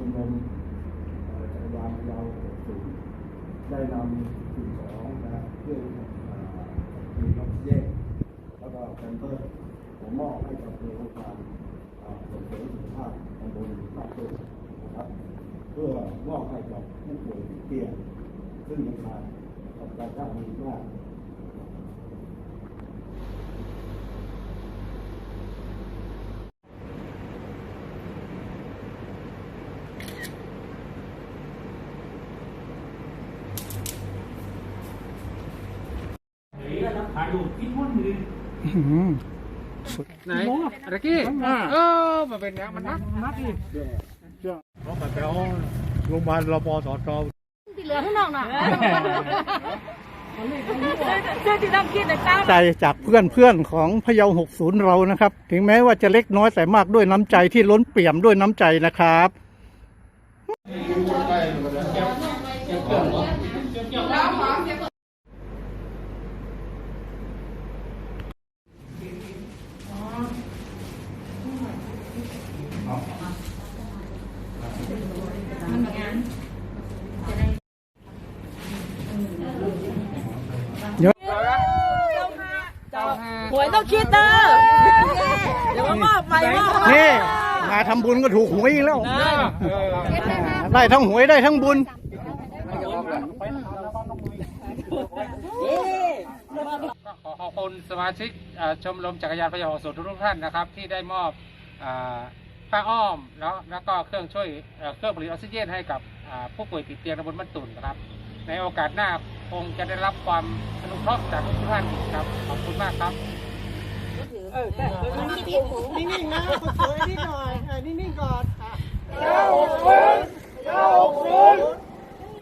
รมเอ่อจักรยานยาวสูงได้นำสิ่งของนะเครื่องมีออกซิเจนแล้วก็แพมเพิร์ผมมอบให้กับโรงพยาบาลส่งเสริมสุขภาพตำบลปากเกร็ดนะครับ เพื่อมอบให้กับผู้ป่วยติดเตียงซึ่งยังขาดกับการจ้างมีมาก ถ่ายรูปคิดว่ามือไหนตะกี้เออมันเป็นยังมันนักนักดิเขาไปเอาโรงพยาบาลรปสตที่เหลือข้างนอกน่ะเชื่อที่ต้องคิดนะจ้าใจจากเพื่อนเพื่อนของพะเยา 60 เรานะครับ ถึงแม้ว่าจะเล็กน้อยแต่มากด้วยน้ำใจที่ล้นเปี่ยมด้วยน้ำใจนะครับ หวยต้องคิดนะเดี๋ยวมามอบใหม่มอบใหม่นี่มาทำบุญก็ถูกหวยอีกแล้ว ได้ทั้งหวยได้ทั้งบุญก็ขอขอบคุณสมาชิกเอ่อชมรมจักรยานพยาหอสูตรทุกๆท่านนะครับ ที่ได้มอบอ่า ผ้าอ้อมแล้วแล้วก็เครื่องช่วยเเครื่องผลิตออกซิเจนให้กับผู้ป่วยติดเตียงตำบลบ้านตุ่นนะครับ ในโอกาสหน้าคงจะได้รับความอนุเคราะห์จากทุกท่านครับขอบคุณมากครับนิ่งๆนะสวยนิดหน่อย